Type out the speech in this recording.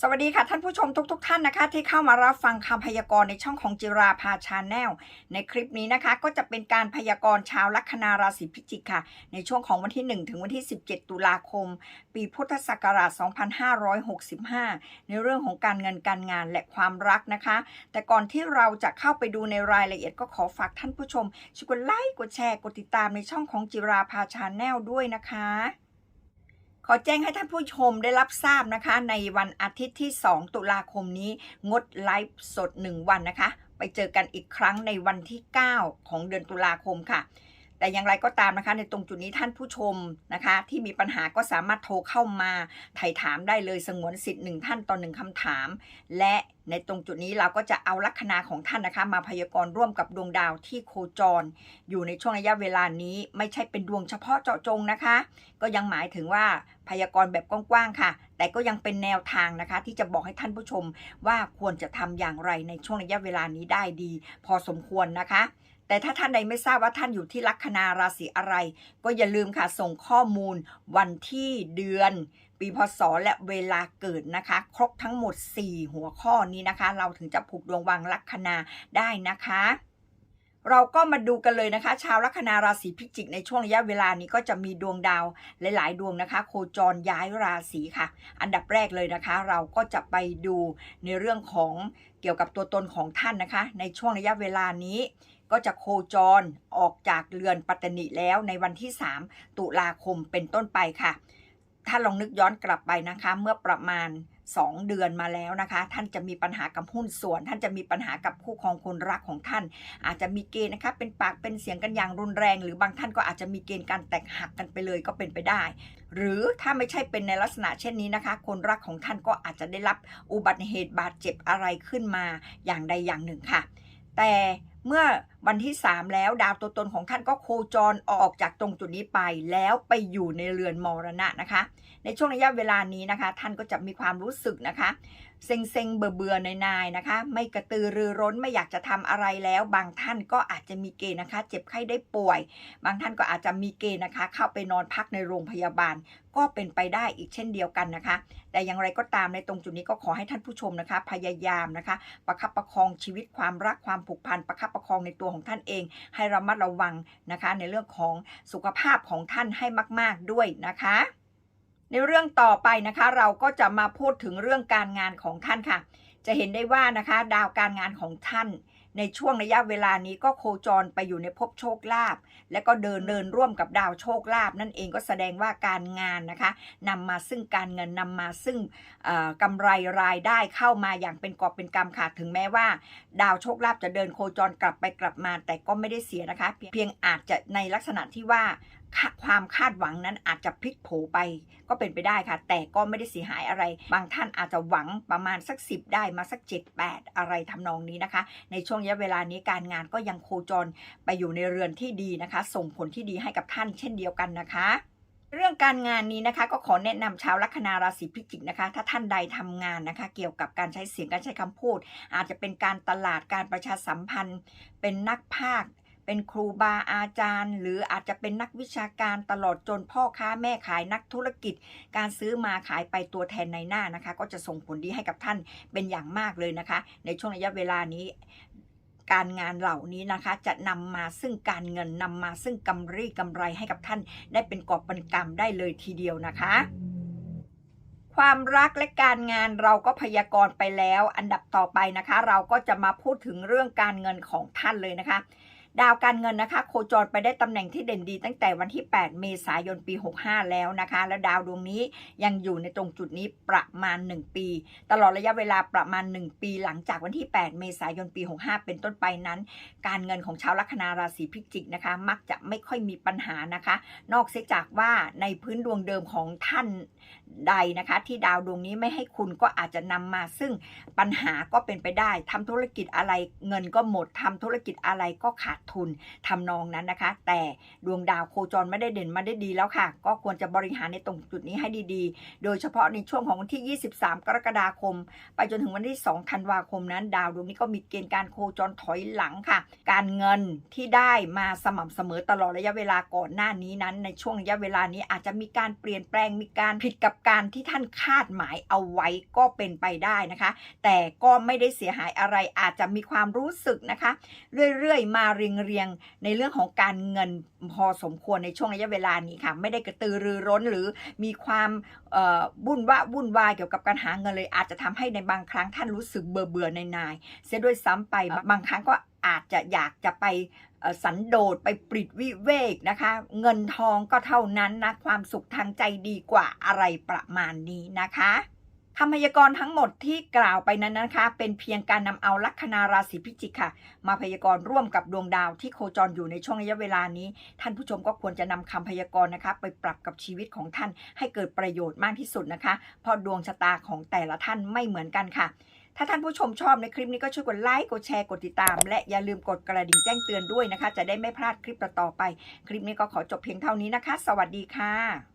สวัสดีค่ะท่านผู้ชมทุกๆทท่านนะคะ ที่เข้ามารับฟังคำพยากรณ์ในช่องของจิราภาชาแนลในคลิปนี้นะคะ ก็จะเป็นการพยากรณ์ชาวลัคนาราศีพิจิกค่ะ ในช่วงของวันที่ 1 ถึงวันที่ 17 ตุลาคม ปีพุทธศักราช 2565 ในเรื่องของการเงินการงานและความรักนะคะ แต่ก่อนที่เราจะเข้าไปดูในรายละเอียดก็ขอฝากท่านผู้ชมช่วยกดไลค์กดแชร์กดติดตามในช่องของจิราภาชาแนลด้วยนะคะ ขอแจ้งให้ท่านผู้ชมได้รับทราบนะคะ ในวันอาทิตย์ที่ 2 ตุลาคมนี้ งดไลฟ์สด 1 วันนะคะ ไปเจอกันอีกครั้งในวันที่ 9 ของเดือนตุลาคมค่ะ แต่อย่างไรก็ตามนะคะ ในตรงจุดนี้ท่านผู้ชมนะคะ ที่มีปัญหาก็สามารถโทรเข้ามาไถ่ถามได้เลยสงวนสิทธิ์หนึ่งท่านต่อหนึ่งคำถาม และในตรงจุดนี้เราก็จะเอาลัคนาของท่านนะคะ มาพยากรณ์ร่วมกับดวงดาวที่โคจร อยู่ในช่วงระยะเวลานี้ ไม่ใช่เป็นดวงเฉพาะเจาะจงนะคะ ก็ยังหมายถึงว่าพยากรณ์แบบกว้างๆค่ะ แต่ก็ยังเป็นแนวทางนะคะ ที่จะบอกให้ท่านผู้ชมว่าควรจะทำอย่างไรในช่วงระยะเวลานี้ได้ดี พอสมควรนะคะ แต่ถ้าท่านใดไม่ทราบว่าท่านอยู่ที่ลัคนาราศีอะไร ก็อย่าลืมค่ะส่งข้อมูลวันที่เดือน ปีพศและเวลาเกิดนะคะ ครบทั้งหมด 4 หัวข้อนี้นะคะ เราถึงจะผูกดวงวางลัคนาได้นะคะเราก็มาดูกันเลยนะคะ ชาวลัคนาราศีพิจิกในช่วงระยะเวลานี้ก็จะมีดวงดาวหลาย ๆ ดวงนะคะ โคจรย้ายราศีค่ะ อันดับแรกเลยนะคะ เราก็จะไปดูในเรื่องของเกี่ยวกับตัวตนของท่านนะคะ ในช่วงระยะเวลานี้ ก็จะโคจรออกจากเรือนปัตตนิแล้วในวันที่ 3 ตุลาคมเป็นต้นไปค่ะ ถ้าลองนึกย้อนกลับไปนะคะ เมื่อประมาณ 2 เดือนมาแล้วนะคะ ท่านจะมีปัญหากับหุ้นส่วน ท่านจะมีปัญหากับคู่ครองคนรักของท่าน อาจจะมีเกณฑ์นะคะเป็นปากเป็นเสียงกันอย่างรุนแรง หรือบางท่านก็อาจจะมีเกณฑ์การแตกหักกันไปเลยก็เป็นไปได้ หรือถ้าไม่ใช่เป็นในลักษณะเช่นนี้นะคะ คนรักของท่านก็อาจจะได้รับอุบัติเหตุบาดเจ็บอะไรขึ้นมาอย่างใดอย่างหนึ่งค่ะ แต่เมื่อ วันที่ 3 แล้วดาวตัวตนของท่านก็โคจรออกจากตรงจุดนี้ไป แล้วไปอยู่ในเรือนมรณะนะคะ ในช่วงระยะเวลานี้นะคะ ท่านก็จะมีความรู้สึกนะคะเซ็งเซ็งเบื่อเบื่อๆนายนะคะ ไม่กระตือรือร้นไม่อยากจะทำอะไรแล้ว บางท่านก็อาจจะมีเกณฑ์นะคะ เจ็บไข้ได้ป่วย บางท่านก็อาจจะมีเกณฑ์นะคะ เข้าไปนอนพักในโรงพยาบาล ก็เป็นไปได้อีกเช่นเดียวกันนะคะ แต่อย่างไรก็ตามในตรงจุดนี้ก็ขอให้ท่านผู้ชมนะคะ พยายามนะคะ ประคับประคองชีวิตความรักความผูกพันประคับประคองในตัวของท่านเอง ให้ระมัดระวังนะคะ ในเรื่องของสุขภาพของท่านให้มาก ๆด้วยนะคะ ในเรื่องต่อไปนะคะ เราก็จะมาพูดถึงเรื่องการงานของท่านค่ะ จะเห็นได้ว่านะคะ ดาวการงานของท่าน ในช่วงระยะเวลานี้ก็โคจรไปอยู่ในภพโชคลาภและก็เดินเดินร่วมกับดาวโชคลาภนั่นเองก็แสดงว่าการงานนะคะนำมาซึ่งการเงินนำมาซึ่งเอ่อกำไรรายได้เข้ามาอย่างเป็นกอบเป็นกำค่ะถึงแม้ว่า ดาวโชคลาภจะเดินโคจรกลับไปกลับมา แต่ก็ไม่ได้เสียนะคะ เพียงอาจจะในลักษณะที่ว่า ความคาดหวังนั้นอาจจะพลิกโผไปก็เป็นไปได้ค่ะ แต่ก็ไม่ได้เสียหายอะไร บางท่านอาจจะหวังประมาณสัก 10 ได้มาสัก 7 8 อะไรทำนองนี้นะคะ ในช่วงระยะเวลานี้การงานก็ยังโคจรไปอยู่ในเรือนที่ดีนะคะ ส่งผลที่ดีให้กับท่านเช่นเดียวกันนะคะเรื่องการงานนี้นะคะก็ขอแนะนำชาวลัคนาราศีพิจิกนะคะ ถ้าท่านใดทำงานนะคะ เกี่ยวกับการใช้เสียงการใช้คำพูด อาจจะเป็นการตลาดการประชาสัมพันธ์ เป็นนักภาค เป็นครูบาอาจารย์ หรืออาจจะเป็นนักวิชาการตลอดจนพ่อค้าแม่ขายนักธุรกิจ การซื้อมาขายไปตัวแทนในหน้านะคะ ก็จะส่งผลดีให้กับท่านเป็นอย่างมากเลยนะคะ ในช่วงระยะเวลานี้การงานเหล่านี้นะคะ จะนำมาซึ่งการเงินนำมาซึ่งกำไรกำไรให้กับท่าน ได้เป็นกอบเป็นกำได้เลยทีเดียวนะคะความรักและการงานเราก็พยากรณ์ไปแล้ว อันดับต่อไปนะคะ เราก็จะมาพูดถึงเรื่องการเงินของท่านเลยนะคะ ดาวการเงินนะคะ โคจรไปได้ตำแหน่งที่เด่นดี ตั้งแต่วันที่ 8 เมษายนปี 65 แล้วนะคะ แล้วดาวดวงนี้ยังอยู่ในตรงจุดนี้ประมาณ 1 ปี ตลอดระยะเวลาประมาณ 1 ปี หลังจากวันที่ 8 เมษายนปี 65 เป็นต้นไปนั้น การเงินของชาวลัคนาราศีพิจิกนะคะ มักจะไม่ค่อยมีปัญหานะคะ นอกเสียจากว่าในพื้นดวงเดิมของท่านใดนะคะ ที่ดาวดวงนี้ไม่ให้คุณก็อาจจะนำมา ซึ่งปัญหาก็เป็นไปได้ทำธุรกิจอะไรเงินก็หมดทำธุรกิจอะไรก็ขาดทุนทำนองนั้นนะคะ แต่ดวงดาวโคจรไม่ได้เด่นมาได้ดีแล้วค่ะ ก็ควรจะบริหารในตรงจุดนี้ให้ดีๆ โดยเฉพาะในช่วงของวันที่ 23 กรกฎาคม ไปจนถึงวันที่ 2 ธันวาคมนั้น ดาวดวงนี้ก็มีเกณฑ์การโคจรถอยหลังค่ะ การเงินที่ได้มาสม่ำเสมอตลอดระยะเวลาก่อนหน้านี้นั้น ในช่วงระยะเวลานี้อาจจะมีการเปลี่ยนแปลงมีการผิดกับการที่ท่านคาดหมายเอาไว้ก็เป็นไปได้นะคะ แต่ก็ไม่ได้เสียหายอะไรอาจจะมีความรู้สึกนะคะ เรื่อยๆ มาเรียงๆในเรื่องของการเงินพอสมควรในช่วงระยะเวลานี้ค่ะ ไม่ได้กระตือรือร้นหรือมีความเอ่อวุ่นวะวุ่นวายเกี่ยวกับการหาเงินเลย อาจจะทำให้ในบางครั้งท่านรู้สึกเบื่อเบื่อๆนายๆเสียด้วยซ้ำไปบางครั้งก็อาจจะอยากจะไปเอ่อสันโดษไปปริดวิเวกนะคะ เงินทองก็เท่านั้นนะความสุขทางใจดีกว่าอะไรประมาณนี้นะคะ คำพยากรณ์ทั้งหมดที่กล่าวไปนั้นนะคะ เป็นเพียงการนำเอาลัคนาราศีพิจิกค่ะ มาพยากรณ์ร่วมกับดวงดาวที่โคจรอยู่ในช่วงระยะเวลานี้ ท่านผู้ชมก็ควรจะนำคำพยากรณ์นะคะ ไปปรับกับชีวิตของท่านให้เกิดประโยชน์มากที่สุดนะคะ เพราะดวงชะตาของแต่ละท่านไม่เหมือนกันค่ะถ้าท่านผู้ชมชอบในคลิปนี้ก็ช่วยกดไลค์กดแชร์กดติดตาม และอย่าลืมกดกระดิ่งแจ้งเตือนด้วยนะคะ จะได้ไม่พลาดคลิปต่อไป คลิปนี้ก็ขอจบเพียงเท่านี้นะคะ สวัสดีค่ะ